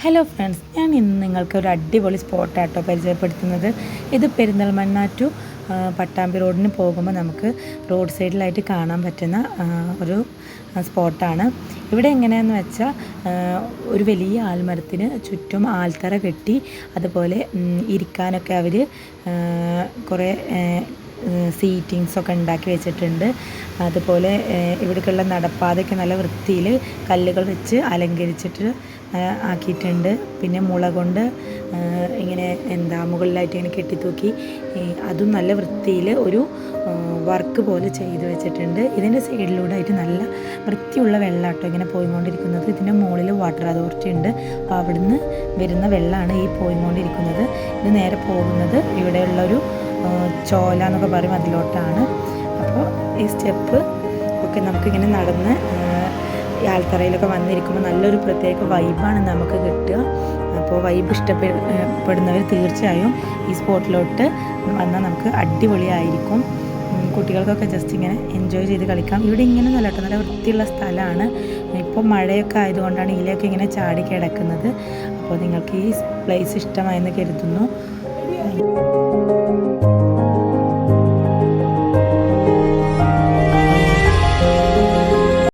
Hello friends ഞാൻ ഇന്ന് നിങ്ങൾക്ക് ഒരു അടിപൊളി സ്പോട്ടാട്ടോ പരിചയപ്പെടുത്തുന്നത്. ഇത് പെരിന്തൽമണ്ണ ടു പട്ടാമ്പി റോഡിന് പോകുമ്പോൾ നമുക്ക് റോഡ് സൈഡിലായിട്ട് കാണാൻ പറ്റുന്ന ഒരു സ്പോട്ടാണ് ഇവിടെ എങ്ങനെയാന്ന് വെച്ചാൽ ഒരു വലിയ ആൽമരത്തിന് ചുറ്റും ആൽത്തറ കെട്ടി അതുപോലെ ഇരിക്കാനൊക്കെ അവർ കുറേ സീറ്റിങ്സ് ഒക്കെ ഉണ്ടാക്കി വെച്ചിട്ടുണ്ട്. അതുപോലെ ഇവിടേക്കുള്ള നടപ്പാതയ്ക്ക് നല്ല വൃത്തിയിൽ കല്ലുകൾ വെച്ച് അലങ്കരിച്ചിട്ട് ആക്കിയിട്ടുണ്ട്. പിന്നെ മുള കൊണ്ട് ഇങ്ങനെ എന്താ മുകളിലായിട്ട് ഇങ്ങനെ കെട്ടിത്തൂക്കി അതും നല്ല വൃത്തിയിൽ ഒരു വർക്ക് പോലെ ചെയ്ത് വെച്ചിട്ടുണ്ട്. ഇതിന്റെ സൈഡിലൂടെ ആയിട്ട് നല്ല വൃത്തിയുള്ള വെള്ളമാട്ടോ ഇങ്ങനെ പോയിക്കൊണ്ടിരിക്കുന്നത്. ഇതിന്റെ മുകളിൽ വാട്ടർ അതോറിറ്റി ഉണ്ട്. അപ്പോൾ അവിടുന്ന് വരുന്ന വെള്ളമാണ് ഈ പോയിക്കൊണ്ടിരിക്കുന്നത്. ഇത് നേരെ പോകുന്നത് ഇവിടെയുള്ളൊരു ചോല എന്നൊക്കെ പറയും അതിലോട്ടാണ്. അപ്പോൾ ഈ സ്റ്റെപ്പ് ഒക്കെ നമുക്കിങ്ങനെ നടന്ന് ആൽത്തറയിലൊക്കെ വന്നിരിക്കുമ്പോൾ നല്ലൊരു പ്രത്യേക വൈബാണ് നമുക്ക് കിട്ടുക. അപ്പോൾ വൈബ് ഇഷ്ടപ്പെടുന്നവർ തീർച്ചയായും ഈ സ്പോട്ടിലോട്ട് വന്നാൽ നമുക്ക് അടിപൊളിയായിരിക്കും. കുട്ടികൾക്കൊക്കെ ജസ്റ്റ് ഇങ്ങനെ എൻജോയ് ചെയ്ത് കളിക്കാം. ഇവിടെ ഇങ്ങനെ നല്ല കേട്ടോ നല്ല വൃത്തിയുള്ള സ്ഥലമാണ്. ഇപ്പോൾ മഴയൊക്കെ ആയതുകൊണ്ടാണ് ഇതിലൊക്കെ ഇങ്ങനെ ചാടി കിടക്കുന്നത് അപ്പോൾ നിങ്ങൾക്ക് ഈ പ്ലേസ് ഇഷ്ടമായെന്ന് കരുതുന്നു.